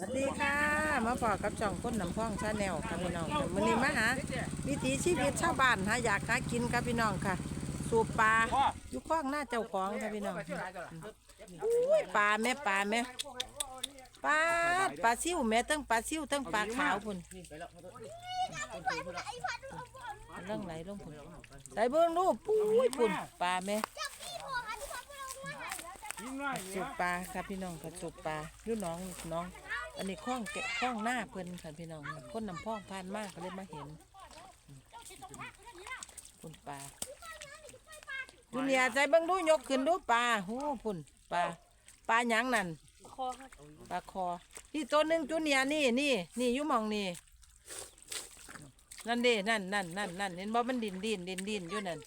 สวัสดีค่ะ มาพอกับจ่องก้นน้ำพ่องชาแนลค่ะพี่น้องค่ะวันนี้มาหาวิถีชีวิตชาวบ้านหาอยากหากินค่ะพี่น้องค่ะ สูบปลาอยู่ข้างหน้าเจ้าของค่ะพี่น้องอุ้ยปลาแม่ปลาแม่ปลาปลาซิ่วแม่ตั้งปลาซิ่วตั้งปลาขาวพุ่นเรื่องไหนลงพุ่นใส่เบิ้งลูกปุ้ยพุ่นปลาแม่สูบปลาค่ะพี่น้องค่ะสูบปลาอยู่น้องน้อง อันนี้คล้องแกะคล้องหน้าเพิ่นค่ะพี่น้องคนนำพ้องผ่านมากก็เลยมาเห็นคุณปลาจูเนียใจเบิ่งดูยกขึ้นดูปลาโอ้พุ่นปลาปลาหยังนั่นคอครับปลาคอนี่ตัวหนึ่งจูเนียนี่นี่นี่อยู่หมองนี่นั่นเด้นั่นนั่นนั่นนั่นเห็นบ่มันดินดินดินดินอยู่นั่น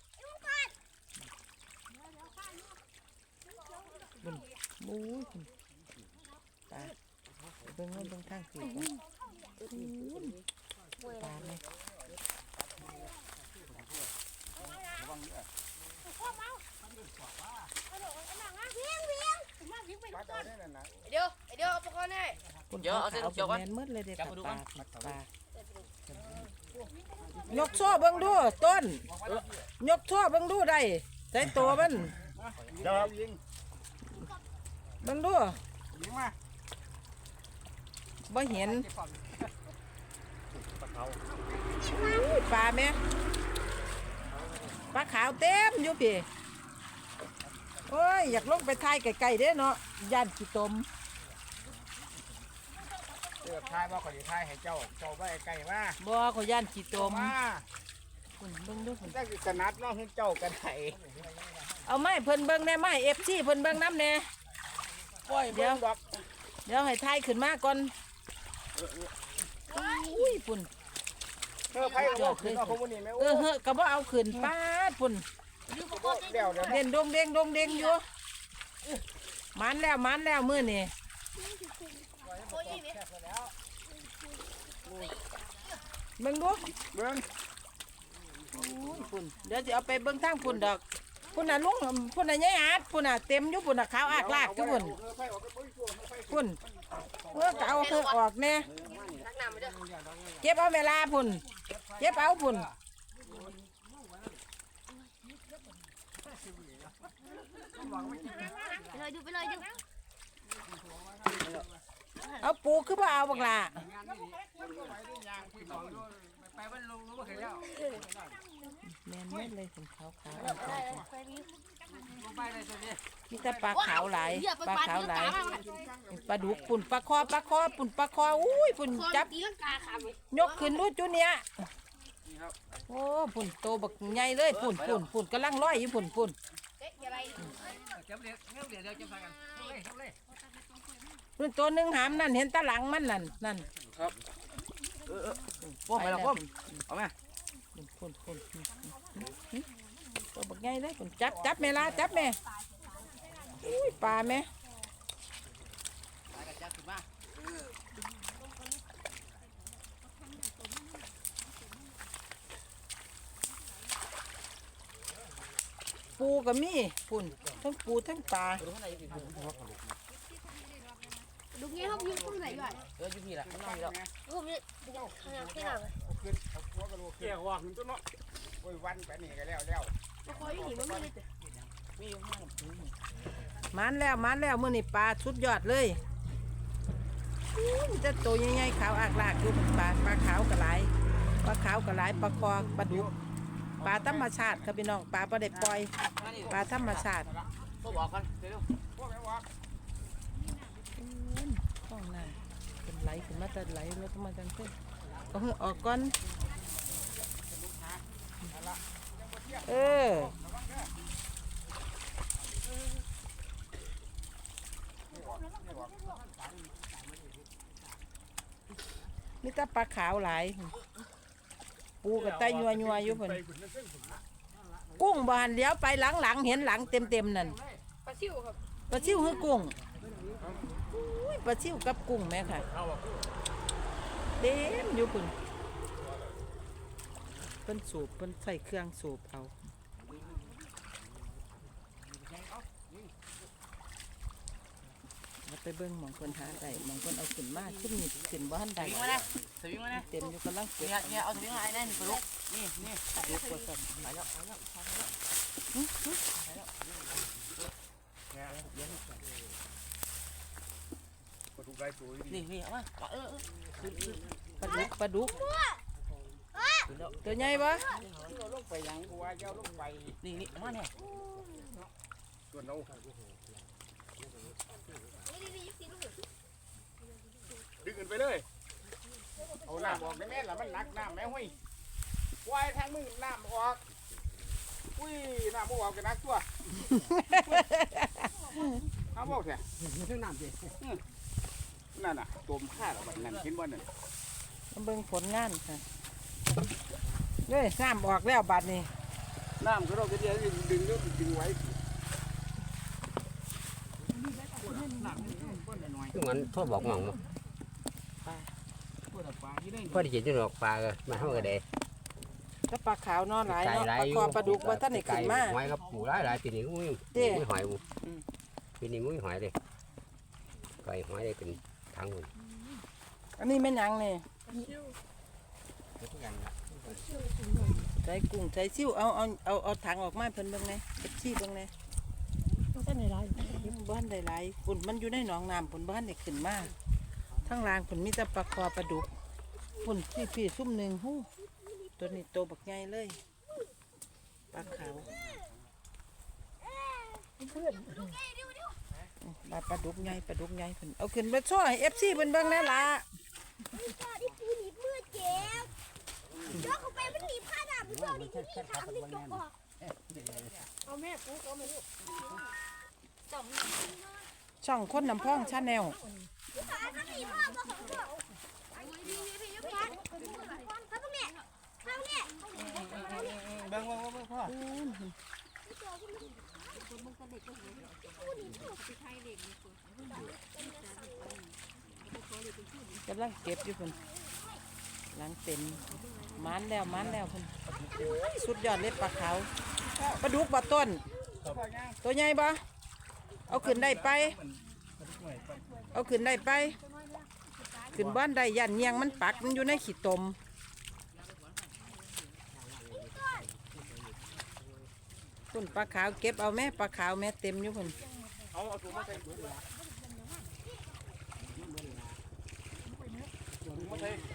บุญบู๊ เบิ่งว่าเบิ่งทางสีปลาไหมเดี๋ยวเดี๋ยวเอาปกรณ์ให้คุณเดี๋ยวเอาเส้นขาวเขียวก่อนแมนมืดเลยเด็กจับมาดูปก่ลาอนปลายกโซ่เบิ่งดูต้น ยกโซ่เบิ่งดูได้ใส่ตัวมันเดี๋ยวยิงเบิ่งดูยิงมา บ่เห็นอุ้ยปลาแม่ปลาขาวเต็มอยู่พี่โอ้ย อยากลงไปทายไกลๆเด้เนาะย่านขี้ตมเลือกทายว่าขอจะทายให้เจ้าเจ้าไปไกลมาบ่เขาย่านขี้ตมมาคุณเบิ่งดูคุณได้คือสนัดเน้องให้เจ้ากันไห้เอาไม้เพิ่นเบิ่งแน่ไม้ FC เพิ่นเบิ่งน้ำแน่ปล่อยเดี๋เดี๋ยยววดอกเดี๋ยวให้ทายขึ้นมาก่อน อุ้ยปุ่นเธอไพ่ก็บอกคือว่าผมวันนี้ไม่เอโอ้อเฮ้อก็บ่เอาขึ้นป้าดปุ่นเดี๋ยวเดี๋ยวเด่นดงเด้งดงเด้งอยู่มันแล้วมันแล้วมือนี่โอ้ยนี่เบิ่งดูเบิ้งอุ้ยปุ่นเดี๋ยวสิเอาไปเบิ่งทางปุ่นดอกปุ่นน่ะลุงปุ่นน่ะยายอาดปุ่นน่ะเต็มอยู่ปุ่นน่ะขาวอากลากอยู่ปุ่นเออไพ่ออกก็ปุ้ยตัวไพ่ปุ่น เออก็เอาเธอออกแน่นักหนามาเด้อเก็บเอาเวลาปุ่น เก็บเอาปุ่นไปเลยดูไปเลยดูเอาปูคือบ่เอาบักล่ะไปวันลงรู้ว่าเคยแล้วแม่นหมดเลยปุ่นขาวขาว ได้เลยไปดิไปเลยตัวนี้มีแต่ปลาขาวหลายเหี้ยปลาขาวหลายปลาปลาดุกปุ่นปลาคอปลาคอปุ่นปลาคออุ้ยปุ่นคอจับตีลังกาขาไปยกขึ้นดูจุเนี่ยโอ้ปุ่นโตบักใหญ่เลยปุ่นปุ่นปุ่นกำลังร้อยอยู่ปุ่นปุ่นเอ๊ะอะไรจับเลี้ยงเลี้ยงเดี๋ยวเดี๋ยวจะไปกันเลยเลยปุ่นตัวหนึ่งหามนั่นเห็นตาหลังมันนั่นนั่นพ่อไปแล้วพ่อเอาไหมปุ่นปุ่นปุ่น ตัวบักใหญ่เลยปุ่นจับจับแม่ละจับแม่อุ้ยปลาแม่จับขึ้นมาปูก็มีปุ่นทั้งปูทั้งปลาดูเงี้ยเขายืนตรงไหนอยู่อะเอออยู่พี่ละมันนั่งอยู่แล้วรูปนี้ข้างหน้าข้างหน้าเลยขึ้นเอาหัวกระโหลกเกี่ยวว่าขึ้นตัวเนาะโอ้ยวันไปนี่ก็แล้วแล้วตะ คอยหนีมันม่ได้แต่มีอยู่ข้างหลังมันแล้วมันแล้วมื้อนี้ปลาสุดยอดเลยอู้มีแต่ตัวใหญ่ๆขาวอากลากอยู่ปลาปลาขาวกระไหลายปลาขาวกระไหลายปลาคอปลาดุกปลาธรรมชาติครับพี่น้องปลาบ่ได้ปล่อย ปลาธรรมชาติก็บอกกันเร็วพวกไอ้ว่าห้องน้ำเป็นไหลขึ้นมาแต่ไหลแล้วก็มาจังเต้นเอาเถอะออกก่อน เอาละ อมีแต่ปลาขาวหลาย ปูกับไตยัวยัวๆอยู่เพิ่นกุ้งบานเดี๋ยวไปหลังหลังๆเห็นหลังเต็มเต็มๆนั่นปลาซิวครับปลาชิวคือกุ้งอุ้ยปลาชิวกับกุ้งแม่ค่ะเต็มอยู่ปุ่น เพิ่นสูบเพิ่นใส่เครื่องสูบเอาวัดไปเบิ่งหมองคนหาได้หมองคนเอาขึ้นมาขึ้นนี่ขึ้นบ้านสได้วิงมาเนี่ยสวิงมาเนี่ยเต็มอยู่กำลังเก็บเนี่ยเนี่ยเอาสวิงมาไอ้นั่นกระลุกนี่นี่เก็บกว่าสั่นไปแล้วไปแล้วไปแล้วกระดูกได้ตัวนี่นี่เอามาเออเออขึ้นขึ้นปลาดุกปลาดุกขึ้นแล้ว ตัวใหญ่ปะเราลงไปยังกูว่าเจ้าลงไปนี่นี่มาเนี่ยส่วนเรานี่นี่ยี่สิบลูกดึงกันไปเลย เอาน้ำออกได้แม่ละมันหนักน้ำแม่ห้วยว่ายทางมึงน้ำออก อุ้ยน้ำบ่ออกกันนักตัวเอาบ่แท้น้ำสินั่นน่ะตัวมฆ่าเราแบบนั้นเห็นบ่นั่นมาเบิ่งผลงานค่ะ เฮ้ยน้ำออกแล้วบัดนี้น้ำก็เราก็จะดึงดึงดึงไว้คือมันโทษบอกหมองมั้งปวดปลาที่ได้พอได้กินจนออกปลาก็มาเท่ากันเด้ถ้าปลาขาวเนอนหลายไก่เนาะหลาปยลาคอปลาดุกว่าท่านได้ขึ้นมาหอยกับปูหลายหลายปีนี้มุ้ยเด้มุ้ยหอยบุอืมปีนี้มุ้ยหอยเลยไก่หอยได้เป็นทางหมดอันนี้แม่นหยั งนี่ใส่กุ้งใส่ซิ่วเอาเอาเอาเอาถังออกมาเพิ่นเบิ่งแหน่เก็บซี่เบิ่งแหน่บ้านใดหลายบ้านใดหลายฝุ่นมันอยู่ในหนองน้ำฝุ่นบ้านได้ขึ้นมาทั้งล่างฝุ่นมีแต่ปลาคอปลาดุกฝุ่นพี่พี่ซุ่มหนึ่งหู้ตัวนี้โตบักใหญ่เลยปลาขาวปลาปลาดุกใหญ่ปลาดุกใหญ่ฝุ่นเอาขึ้นไปช่วยเอฟซีเบิ่งเบิ่งแหน่ล่ะนี่ก็ที่ปูหนีบมือเจ็บ ยกเขาไปมันหนีผ้าดำมันบอกนี่ที่นี่ขามันจกออกเอาแม่ปูเอามาลูกช่องคนน้ำพองชาแนลขามันหนีบพ่อมาของตัวพี่พี่พี่ยกขาเขาตรงนี้เขาเนี่ยเบิ้งเบิ้งเบิ้งพ่อกำลังเก็บอยู่คน ลังเต็มมันแล้วมันแล้วคนสุดยอดเลยปลาขาวปลาดุกปลาต้น ตัวใหญ่ปะเอาขึ้นได้ไป เอาขึ้นได้ไป ขึ้นบ้านได้ยันเนียงมันปักมันอยู่ในขี้ตมคุณปลาขาวเก็บเอาแม่ปลาขาวแม่เต็มอยู่คนเอาเอาถุงมาใส่ถุงมาใส่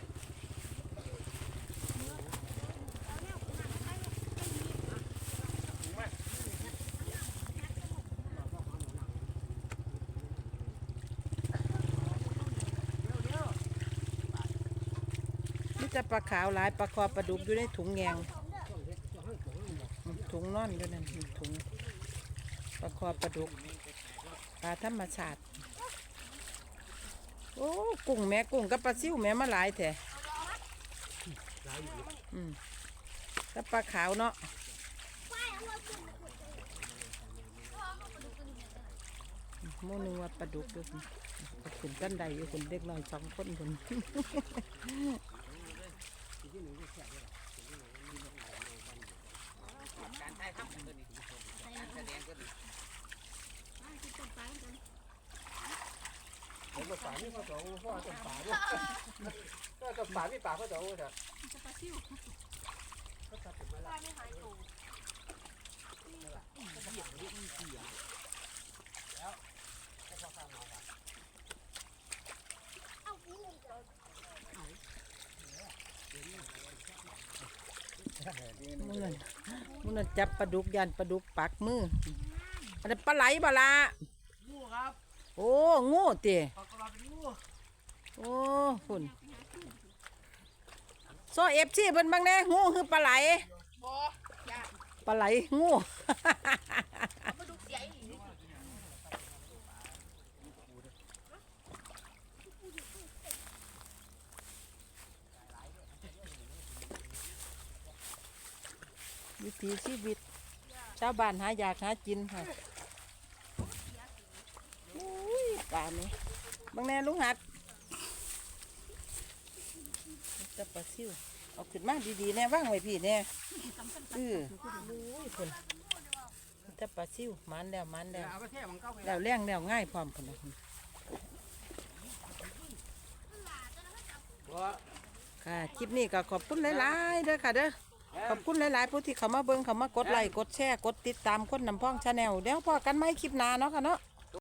จะปลาขาวหลายปลาคอปลาดุกอยู่ในถุงแงงถุงน่อนอยู่นั่นถุงปลาคอปลาดุกปลาธรรมชาติโอ้กุ้งแม่กุ้งกับปลาซิ่วแม่มาหลายแท้อืมแล้วปลาขาวเนาะมูนึงว่าปลาดุกด้วยเอาขึ้นกันใดอยู่คนเด็กน้อยสองคนค นการใช้ทำตัวนี้การแสดงตัวนี้ผมมาป่านี่เขาสองพ่อต้นป่าด้วยก็ต้นป่านี่ป่าเขาสองเลยมึงนั่นมึง นั่นจับปลาดุกยันปลาดุกปักมืออันนั้นปลาไหลบ่ละงูครับโอ้งูเตะปลากระเป็นงูโอ้ฝุ่นโซเอฟซีเพิ่นบางแน่งูคือปลาไหลบ่ปลาไหลงู วิถีชีวิต ชาวบ้านหาอยากหากินค่ะอุ้ยป่านี้บางแนลุงหัดจะปลาซิวเอาขึ้นมาดีๆแน่ว่างไว้พี่แน่อืออุ้ยคนจะปลาซิวมันแล้วมันแล้วแล้วแรงแล้วง่ายพร้อมคนค่ะคลิปนี้ก็ขอบคุณหลายๆเด้อค่ะเด้อ ขอบคุณหลาย ๆ ผู้ที่เข้ามาเบิ่งเข้ามากดไลค์กดแชร์กดติดตามคนนำพ้องชาแนลเดี๋ยวพอกันไม่คลิปหน้าเนาะค่ะเนาะ